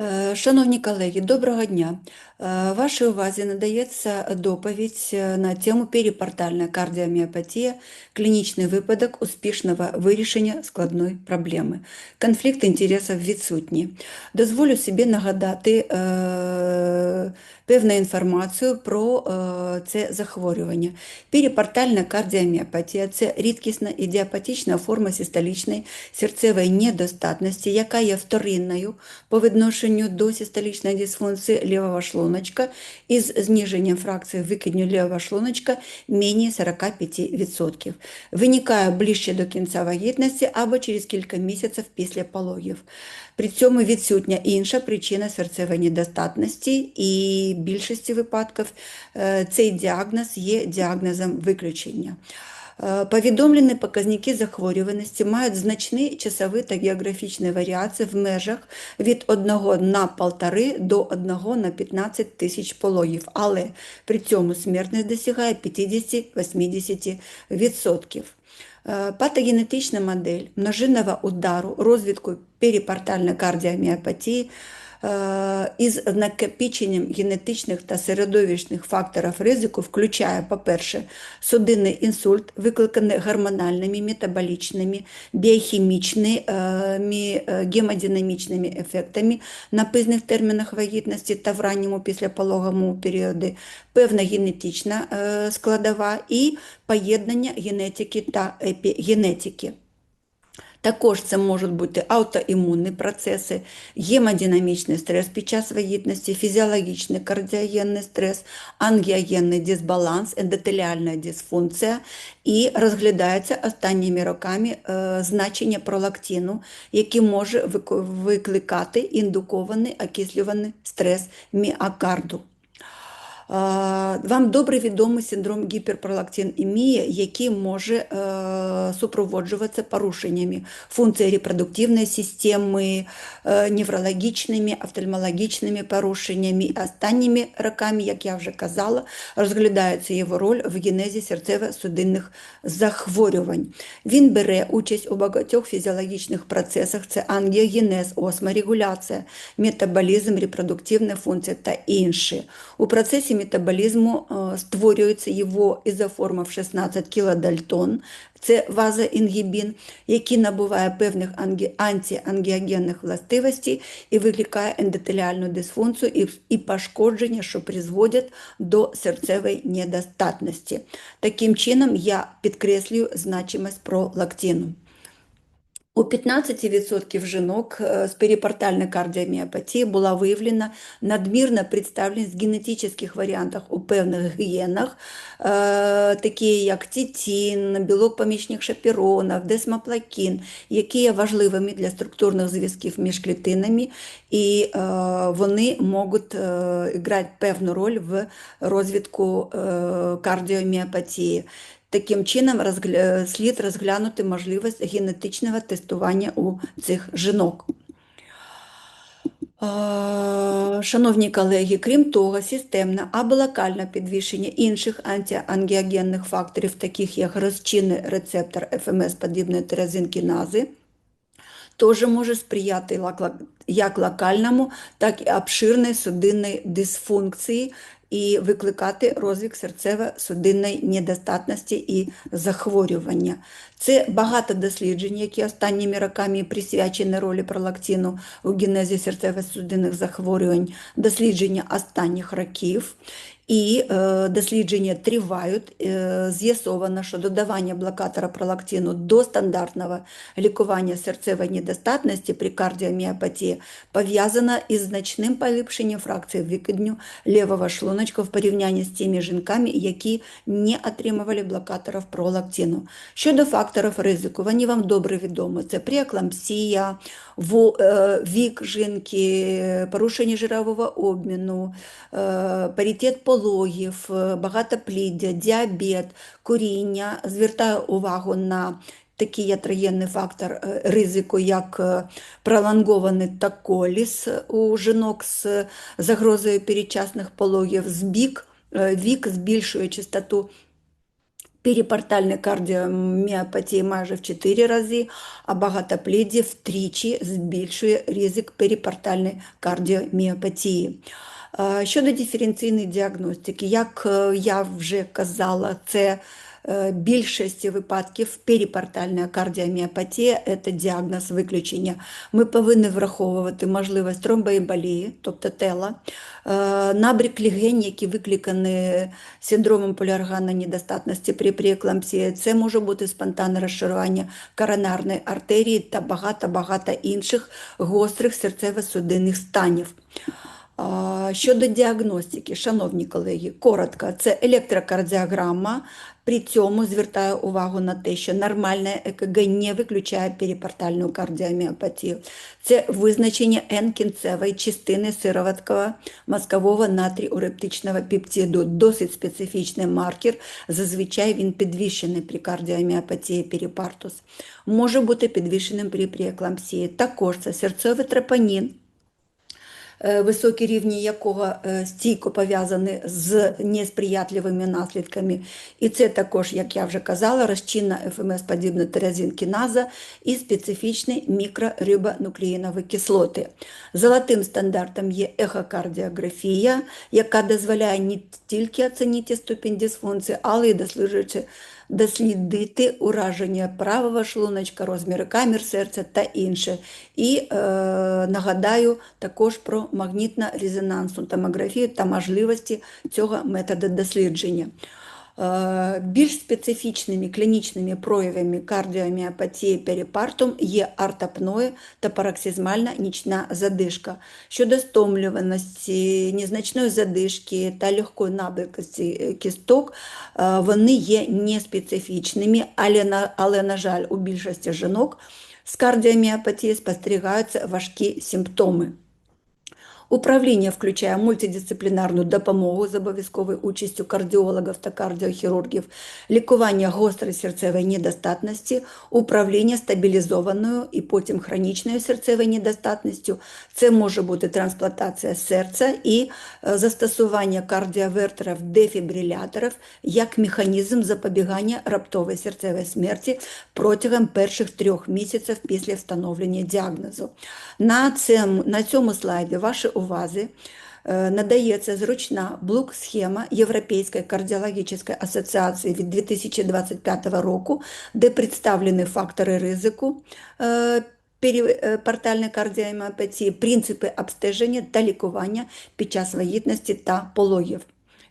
Е, Шановні колеги, доброго дня. Е, Вашій увазі надається доповідь е, на тему перипортальна кардіоміопатія, клінічний випадок успішного вирішення складної проблеми. Конфлікт інтересів відсутній. Дозволю собі нагадати е, певну інформацію про е, це захворювання. Перипортальна кардіоміопатія – це рідкісна ідіопатична форма систолічної серцевої недостатності, яка є вторинною по відношенню до систолічної дисфункції лівого шлуночка із зниженням фракції викидню лівого шлуночка менше 45%. Виникає ближче до кінця вагітності або через кілька місяців після пологів. При цьому відсутня інша причина серцевої недостатності, і в більшості випадків е, цей діагноз є діагнозом виключення. Е, Повідомлені показники захворюваності мають значні часові та географічні варіації в межах від 1 на 1,5 до 1 на 15 тисяч пологів, але при цьому смертність досягає 50-80%. Е, Патогенетична модель множинного удару розвитку перипортальної кардіоміопатії із накопиченням генетичних та середовищних факторів ризику включає, по-перше, судинний інсульт, викликаний гормональними, метаболічними, біохімічними, гемодинамічними ефектами на пізніх термінах вагітності та в ранньому післяпологовому періоді, певна генетична е, складова і поєднання генетики та епігенетики. Також це можуть бути аутоімунні процеси, гемодинамічний стрес під час вагітності, фізіологічний кардіогенний стрес, ангіогенний дисбаланс, ендотеліальна дисфункція і розглядається останніми роками е, значення пролактину, який може викликати індукований окислюваний стрес міокарду. Е, Вам добре відомий синдром гіперпролактинемії, який може е, супроводжуватися порушеннями функції репродуктивної системи, е, неврологічними, офтальмологічними порушеннями. Останніми роками, як я вже казала, розглядається його роль в генезі серцево-судинних захворювань. Він бере участь у багатьох фізіологічних процесах: це ангіогенез, осморегуляція, метаболізм, репродуктивна функція та інші. У процесі метаболізму створюється його ізоформа в 16 кілодальтон, це вазоінгібін, який набуває певних ангі- антиангіогенних властивостей і викликає ендотеліальну дисфункцію і, пошкодження, що призводять до серцевої недостатності. Таким чином, я підкреслюю значимость пролактину. У 15% жінок е, з перипортальної кардіоміопатії була виявлена надмірна представленість генетичних варіантах у певних генах, е, такі як тітін, білок помічних шаперонів, десмоплакін, які є важливими для структурних зв'язків між клітинами, і е, вони можуть грати певну роль в розвитку кардіоміопатії. Таким чином, розгля... слід розглянути можливість генетичного тестування у цих жінок. Е, Шановні колеги, крім того, системне або локальне підвищення інших антиангіогенних факторів, таких як розчинний рецептор ФМС-подібної тирозинкінази, теж може сприяти як локальному, так і обширної судинної дисфункції і викликати розвік серцево-судинної недостатності і захворювання. Це багато досліджень, які останніми роками присвячені ролі пролактину у генезі серцево-судинних захворювань, дослідження останніх років. І е, дослідження тривають. Е, з'ясовано, що додавання блокатора пролактину до стандартного лікування серцевої недостатності при кардіоміопатії пов'язано із значним поліпшенням фракції викидню лівого шлуночка в порівнянні з тими жінками, які не отримували блокаторів пролактину. Щодо факторів ризику, вони вам добре відомі. Це прееклампсія, е, вік жінки, порушення жирового обміну, е, паритет пологів, е, багатопліддя, діабет, куріння. Звертаю увагу на такий ятрогенний фактор е, ризику, як е, пролонгований таколіс у жінок з загрозою передчасних пологів, збік, вік збільшує частоту Перипортальна кардіоміопатія майже в 4 рази, а багатопліддя втричі збільшує ризик перипортальної кардіоміопатії. Е, Щодо диференційної діагностики, як е, я вже казала, це е, більшості випадків перипортальна кардіоміопатія – це діагноз виключення. Ми повинні враховувати можливість тромбоемболії, тобто тела, набрік легень, які викликані синдромом поліорганної недостатності при прееклампсії. Це може бути спонтанне розшарування коронарної артерії та багато-багато інших гострих серцево-судинних станів. Щодо діагностики, шановні колеги, коротко, це електрокардіограма. При цьому звертаю увагу на те, що нормальне ЕКГ не виключає перипортальну кардіоміопатію. Це визначення N-кінцевої частини сироваткового мозкового натріурептичного пептиду. Досить специфічний маркер. Зазвичай він підвищений при кардіоміопатії перипартус. Може бути підвищеним при прееклампсії. Також це серцевий тропонін високі рівні якого е, стійко пов'язані з несприятливими наслідками. І це також, як я вже казала, розчинна ФМС-подібна тиразинкіназа і специфічні мікрорибонуклеїнові кислоти. Золотим стандартом є ехокардіографія, яка дозволяє не тільки оцінити ступінь дисфункції, але й досліджуючи дослідити ураження правого шлуночка, розміри камер серця та інше. І е, нагадаю також про магнітно-резонансну томографію та можливості цього методу дослідження. Е, Більш специфічними клінічними проявами кардіоміопатії перипартум є артапноє та пароксизмальна нічна задишка. Щодо стомлюваності, незначної задишки та легкої набрякості кісток, е, вони є неспецифічними, але, але, на жаль, у більшості жінок з кардіоміопатією спостерігаються важкі симптоми. Управління включає мультидисциплінарну допомогу з обов'язковою участю кардіологів та кардіохірургів, лікування гострої серцевої недостатності, управління стабілізованою і потім хронічною серцевою недостатністю. Це може бути трансплантація серця і е, застосування кардіовертерів дефібриляторів як механізм запобігання раптової серцевої смерті протягом перших трьох місяців після встановлення діагнозу. На цьому, на цьому слайді ваші увазі е, надається зручна блок-схема Європейської кардіологічної асоціації від 2025 року, де представлені фактори ризику е, перипортальної кардіоміопатії, принципи обстеження та лікування під час вагітності та пологів.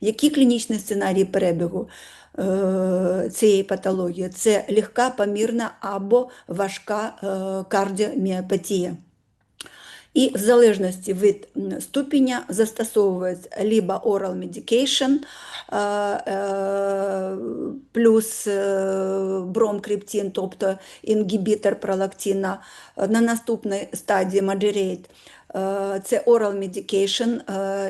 Які клінічні сценарії перебігу е, цієї патології? Це легка, помірна або важка кардіоміопатія. І в залежності від ступеня застосовується либо oral medication плюс бромкриптин, тобто інгібітор пролактина, на наступній стадії moderate це oral medication,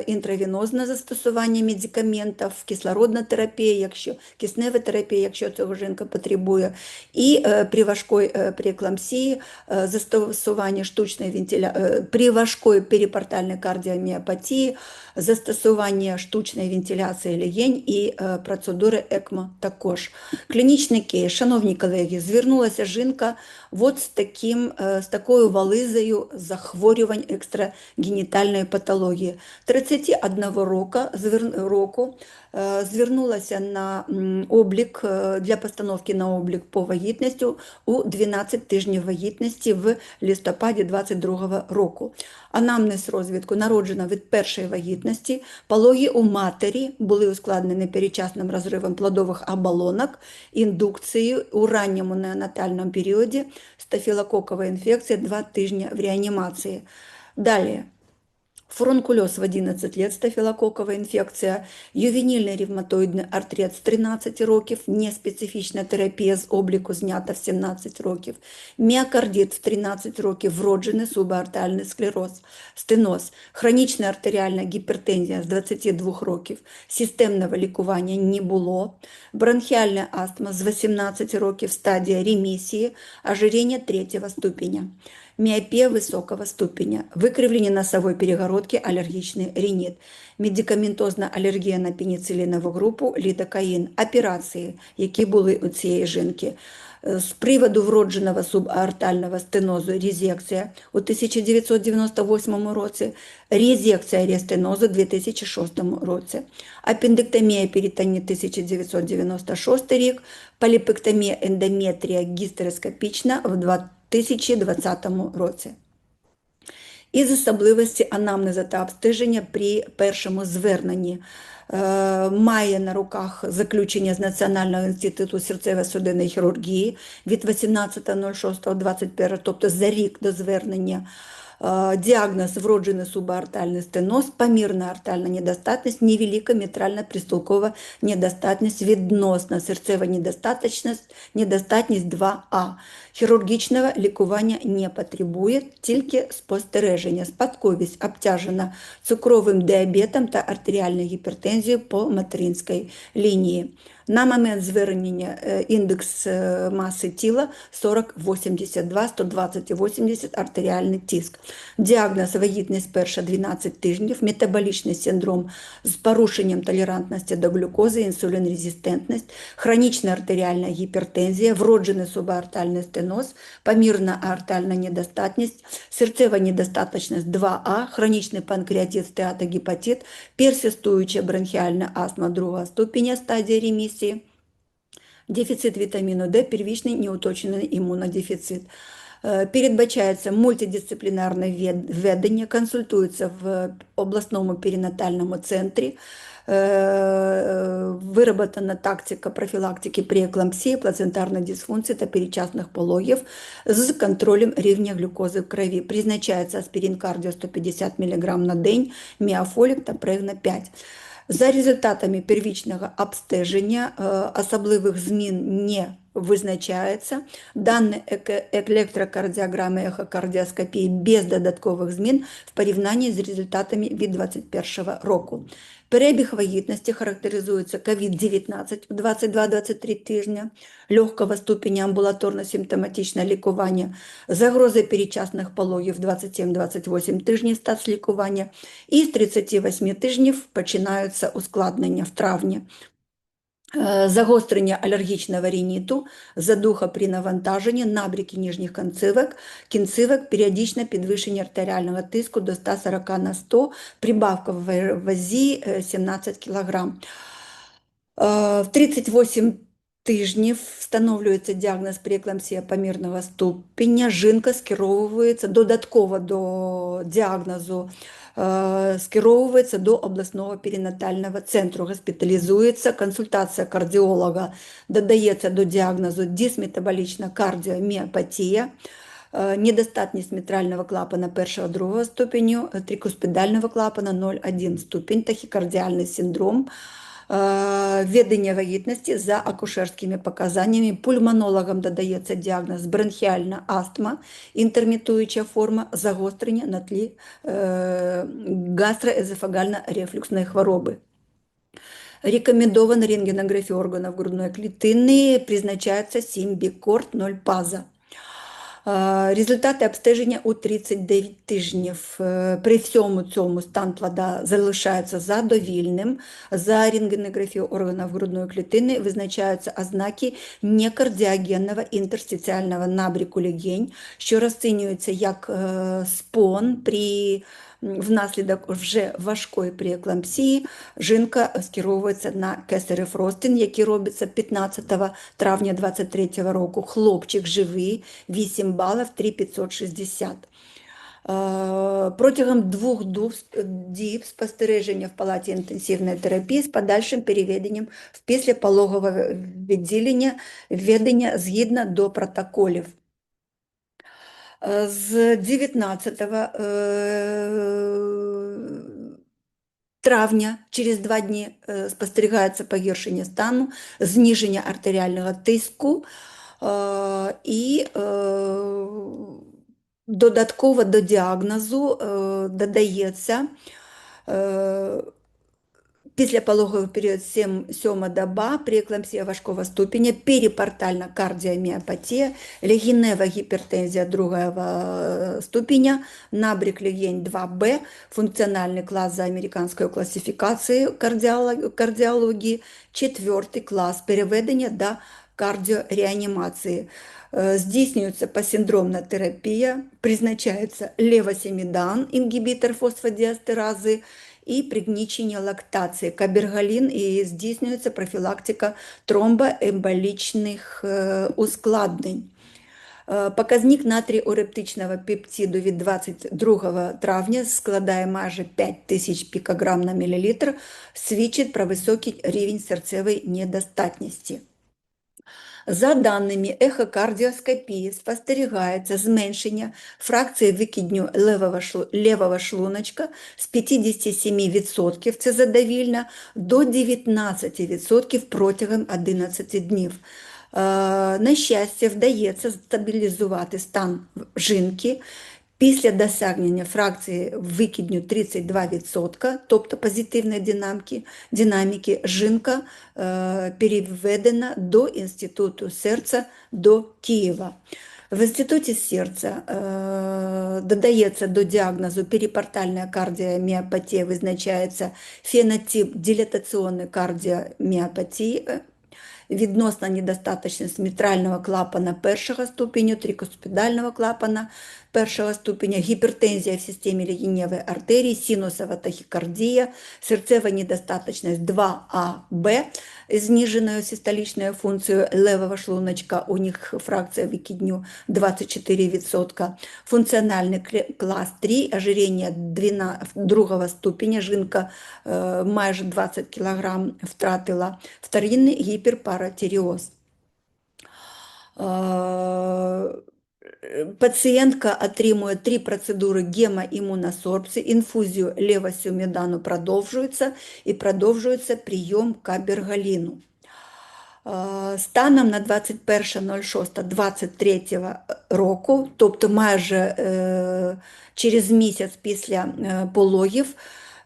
інтравенозне застосування медикаментів, кислородна терапія, якщо киснева терапія, якщо цього жінка потребує, і при важкій прееклампсії застосування штучної вентиля... при важкій перипортальній кардіоміопатії, застосування штучної вентиляції легень і процедури ЕКМО також. Клінічний кейс, шановні колеги, звернулася жінка от з, таким, з такою вализою захворювань екстрагенітальної патології. 31 року, року звернулася на облік для постановки на облік по вагітності у 12 тижнів вагітності в листопаді 22 року. Анамнез розвідку народжена від першої вагітності, пологи у матері були ускладнені передчасним розривом плодових оболонок, індукцією у ранньому неонатальному періоді, стафілококова інфекція 2 тижні в реанімації. Далі. Фурункульоз в 11 лет, стафілококова інфекція, ювенільний ревматоїдний артрит з 13 років, неспецифічна терапія з обліку знята в 17 років, міокардит в 13 років, вроджений субартальний склероз, стеноз, хронічна артеріальна гіпертензія з 22 років, системного лікування не було, бронхіальна астма з 18 років, стадія ремісії, ожиріння третього ступеня. Миопия высокого ступеня, викривлення носової перегородки, алергічний ринит, медикаментозна алергія на пеніцилінову групу, лідокаїн, операції, які були у цієї жінки. Е, З приводу вродженого субаортального стенозу резекція у 1998 році, резекція рестенозу у 2006 році, апендектомія перитоні 1996 рік, поліпектомія ендометрія гістероскопічна в 2020 році. Із особливості анамнеза та обстеження при першому зверненні е, має на руках заключення з Національного інституту серцево-судинної хірургії від 18.06.21, тобто за рік до звернення. Діагноз вроджений субаортальний стеноз, помірна артальна недостатність, невелика мітральна пристулкова недостатність, відносна серцева недостатність, недостатність 2А. Хірургічного лікування не потребує, тільки спостереження. Спадковість обтяжена цукровим діабетом та артеріальною гіпертензією по материнській лінії. На момент звернення е, індекс е, маси тіла 40-82, 120-80 артеріальний тиск. Діагноз вагітність перша 12 тижнів, метаболічний синдром з порушенням толерантності до глюкози, інсулінрезистентність, хронічна артеріальна гіпертензія, вроджений субаортальний стеноз, помірна аортальна недостатність, серцева недостаточність 2А, хронічний панкреатит, стеатогепатит, персистуюча бронхіальна астма другого ступеня стадія ремісії, дефіцит вітаміну Д, первічний неуточнений імунодефіцит. Е, Передбачається мультидисциплінарне вед- ведення, консультується в обласному перинатальному центрі, Е, вироботана тактика профілактики прееклампсії, плацентарної дисфункції та передчасних пологів з контролем рівня глюкози в крові. Призначається аспірин кардіо 150 мг на день, міафолік та прегна 5. За результатами первичного обстеження особливых особливих змін не визначається. Дані електрокардіограми ехокардіоскопії без додаткових змін в порівнянні з результатами від 2021 року. Перебіг вагітності характеризується COVID-19 в 22-23 тижня, легкого ступеня амбулаторно-симптоматичного лікування, загрози передчасних пологів 27-28 тижнів статус лікування і з 38 тижнів починаються ускладнення в травні. Е, Загострення алергічного риніту, задуха при навантаженні, набряки ніжніх кінцівок, кінцівок, періодичне підвищення артеріального тиску до 140 на 100, прибавка в ва- вазі е, 17 кг. Е, В 38 тижнів встановлюється діагноз прееклампсія помірного ступеня, жінка скеровується додатково до діагнозу е, скеровується до обласного перинатального центру, госпіталізується, консультація кардіолога додається до діагнозу дисметаболічна кардіоміопатія, е, недостатність мітрального клапана першого-другого ступеню, трикоспідального трикуспідального клапана 0,1 ступінь, тахікардіальний синдром, е, ведення вагітності за акушерськими показаннями. Пульмонологам додається діагноз бронхіальна астма, інтермітуюча форма загострення на тлі е, гастроезофагально-рефлюксної хвороби. Рекомендована рентгенографія органів грудної клітини, призначається Сімбікорт 0 паза. Е, Результати обстеження у 39 тижнів. Е, При всьому цьому стан плода залишається задовільним. За рентгенографію органів грудної клітини визначаються ознаки некардіогенного інтерстиціального набріку легень, що розцінюється як е, спон при внаслідок вже важкої прееклампсії жінка скеровується на кесарев ростин, який робиться 15 травня 2023 року. Хлопчик живий, 8 балів, 3560. Е, Протягом двох діб спостереження в палаті інтенсивної терапії з подальшим переведенням в післяпологове відділення введення згідно до протоколів. Е, З 19 е, травня, через два дні е, спостерігається погіршення стану, зниження артеріального тиску і додатково до діагнозу додається Післяпологовий період 7, 7 доба, прееклампсія важкого ступеня, перипортальна кардіоміопатія, легінева гіпертензія другого е, ступеня, набрік легень 2Б, функціональний клас за американською класифікацією кардіолог- кардіології, четвертий клас переведення до кардіореанімації. Е, Здійснюється посиндромна терапія, призначається левосемідан, інгібітор фосфодіастерази, і пригнічення лактації, кабергалін, і здійснюється профілактика тромбоемболічних е, ускладнень. Е, Показник натріорептичного пептиду від 22 травня складає майже 5 тисяч пікограм на мілілітр, свідчить про високий рівень серцевої недостатності. За даними ехокардіоскопії, спостерігається зменшення фракції викидню левого, шлу- левого шлуночка з 57% це задовільно до 19% протягом 11 днів. Е, На щастя, вдається стабілізувати стан жінки після досягнення фракції викидню 32%, тобто позитивної динаміки, динаміки жінка е, переведена до Інституту серця до Києва. В Інституті серця е, додається до діагнозу перипортальна кардіоміопатія, визначається фенотип дилатаційної кардіоміопатії, е, відносна недостаточність мітрального клапана першого ступеню, трикоспідального клапана першого ступеня, гіпертензія в системі легеневої артерії, синусова тахікардія, серцева недостаточність 2АБ, зниженою систолічною функцією левого шлуночка, у них фракція викидню 24%, функціональний клас 3, ожирення 12 другого ступеня, жінка е, майже 20 кг втратила, вторинний гіперпаратиріоз. Е, Пацієнтка отримує три процедури гемоімуносорбції, інфузію левосюмідану продовжується і продовжується прийом кабергаліну. Станом на 21.06.23 року, тобто майже е, через місяць після е, пологів,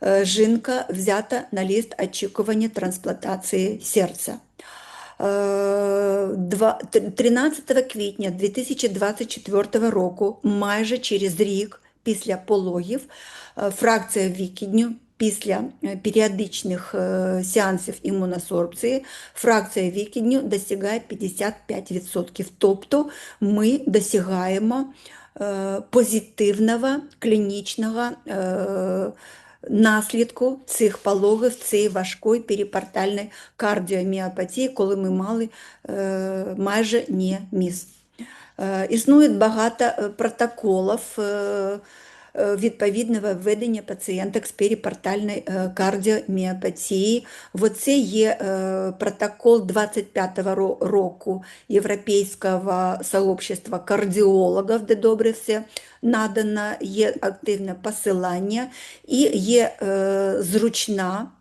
е, жінка взята на ліст очікування трансплантації серця. Е, два- т- 13 квітня 2024 року, майже через рік після пологів, е, фракція викидню після е, періодичних е, сеансів імуносорбції, фракція викидню досягає 55%. Тобто ми досягаємо е, позитивного клінічного е, наслідку цих пологів, цієї важкої перипортальної кардіоміопатії, коли ми мали е, майже не міс. Е, Існує багато е, протоколів відповідного введення пацієнток з перипортальної е, кардіоміопатії. Оце є е, протокол 25-го року Європейського сообщества кардіологів, де добре все надано, є активне посилання і є е, зручна,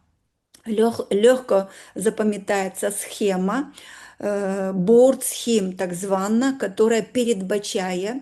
легко запам'ятається схема, е, схем, так звана, яка передбачає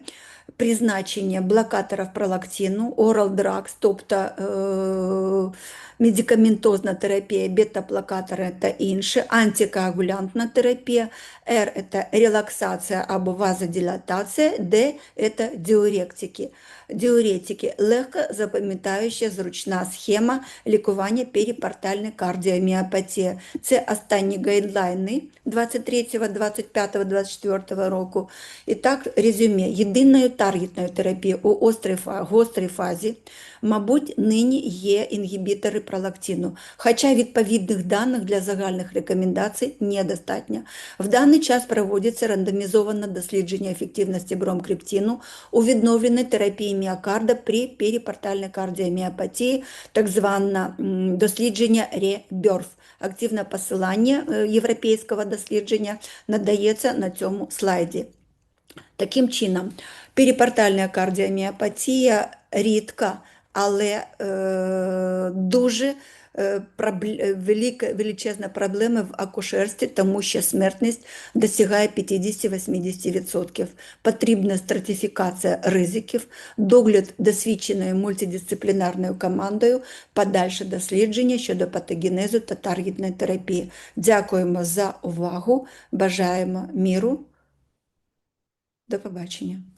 призначення блокаторів пролактину, oral drugs, тобто е, медикаментозна терапія, бета-блокатори та інші, антикоагулянтна терапія, R – це релаксація або вазодилатація, D – це діуректики. Діуретики – легко запам'ятаюча зручна схема лікування перипортальної кардіоміопатії. Це останні гайдлайни 23, 25, 24 року. І так, резюме. Єдиною таргетною терапією у острій, гострій фазі, мабуть, нині є інгібітори пролактину, хоча відповідних даних для загальних рекомендацій недостатньо. В даний час проводиться рандомізоване дослідження ефективності бромкриптину у відновленій терапії міокарда при перипортальній кардіоміопатії, так зване дослідження REBIRTH. Активне посилання е, європейського дослідження надається на цьому слайді. Таким чином, перипортальна кардіоміопатія рідка, але е, дуже е, велика, величезна проблема в акушерстві, тому що смертність досягає 50-80%. Потрібна стратифікація ризиків, догляд досвідченою мультидисциплінарною командою, подальше дослідження щодо патогенезу та таргетної терапії. Дякуємо за увагу, бажаємо міру. До побачення.